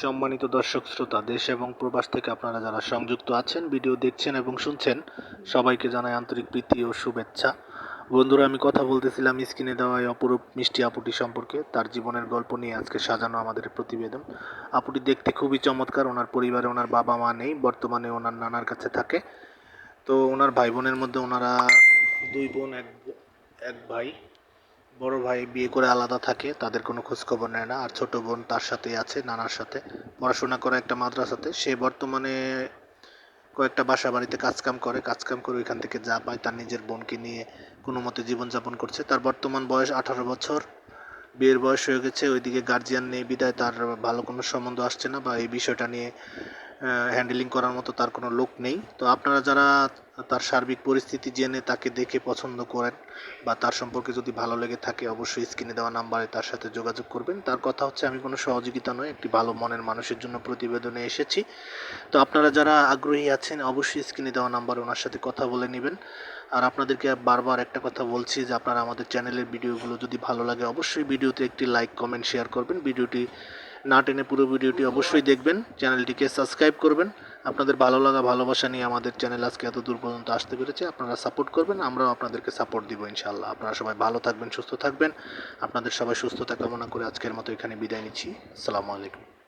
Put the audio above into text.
সম্মানিত দর্শক শ্রোতা, দেশ এবং প্রবাস থেকে আপনারা যারা সংযুক্ত আছেন, ভিডিও দেখছেন এবং শুনছেন, সবাইকে জানাই আন্তরিক প্রীতি ও শুভেচ্ছা। বন্ধুরা, আমি কথা বলতেছিলাম স্ক্রিনে দেওয়া অপরূপ মিষ্টি আপুটি সম্পর্কে। তার জীবনের গল্প নিয়ে আজকে সাজানো আমাদের প্রতিবেদন। আপুটি দেখতে খুবই চমৎকার, ওনার পরিবারে ওনার বাবা মা নেই, বর্তমানে ওনার নানার কাছে থাকে। তো ওনার ভাই বোনের মধ্যে ওনারা দুই বোন, এক এক ভাই। বড় ভাই বিয়ে করে আলাদা থাকে, তাদের কোনো খোঁজ খবর নেয় না। আর ছোট বোন তার সাথেই আছে, নানার সাথে। পড়াশোনা করে একটা মাদ্রাসাতে, সে বর্তমানে কয়েকটা বাসা বাড়িতে কাজকাম করে। কাজকাম করে ওইখান থেকে যা পায় তার নিজের বোনকে নিয়ে কোনো মতে জীবনযাপন করছে। তার বর্তমান বয়স আঠারো বছর। বিয়ের বয়স হয়ে গেছে, ওইদিকে গার্জিয়ান নেই, বিদায় তার ভালো কোনো সম্বন্ধ আসছে না বা এই বিষয়টা নিয়ে হ্যান্ডেলিং করার মতো তার কোনো লোক নেই। তো আপনারা যারা তার সার্বিক পরিস্থিতি জেনে তাকে দেখে পছন্দ করেন বা তার সম্পর্কে যদি ভালো লেগে থাকে, অবশ্যই স্ক্রিনে দেওয়া নাম্বারে তার সাথে যোগাযোগ করবেন। তার কথা হচ্ছে, আমি কোনো সহযোগিতা নয় একটি ভালো মনের মানুষের জন্য প্রতিবেদনে এসেছি। তো আপনারা যারা আগ্রহী আছেন, অবশ্যই স্ক্রিনে দেওয়া নাম্বারে ওনার সাথে কথা বলে নেবেন। আর আপনাদেরকে বারবার একটা কথা বলছি যে আপনারা আমাদের চ্যানেলের ভিডিওগুলো যদি ভালো লাগে, অবশ্যই ভিডিওতে একটি লাইক, কমেন্ট, শেয়ার করবেন। ভিডিওটি না টেনে পুরো ভিডিওটি অবশ্যই দেখবেন। চ্যানেলটিকে সাবস্ক্রাইব করবেন। আপনাদের ভালো লাগা, ভালোবাসা নিয়ে আমাদের চ্যানেল আজকে এত দূর পর্যন্ত আসতে পেরেছে, আপনারা সাপোর্ট করবেন, আমরাও আপনাদেরকে সাপোর্ট দিব ইনশাল্লাহ আপনারা সবাই ভালো থাকবেন, সুস্থ থাকবেন। আপনাদের সবাই সুস্থতা কামনা করে আজকের মতো এখানে বিদায় নিচ্ছি। আসসালামু আলাইকুম।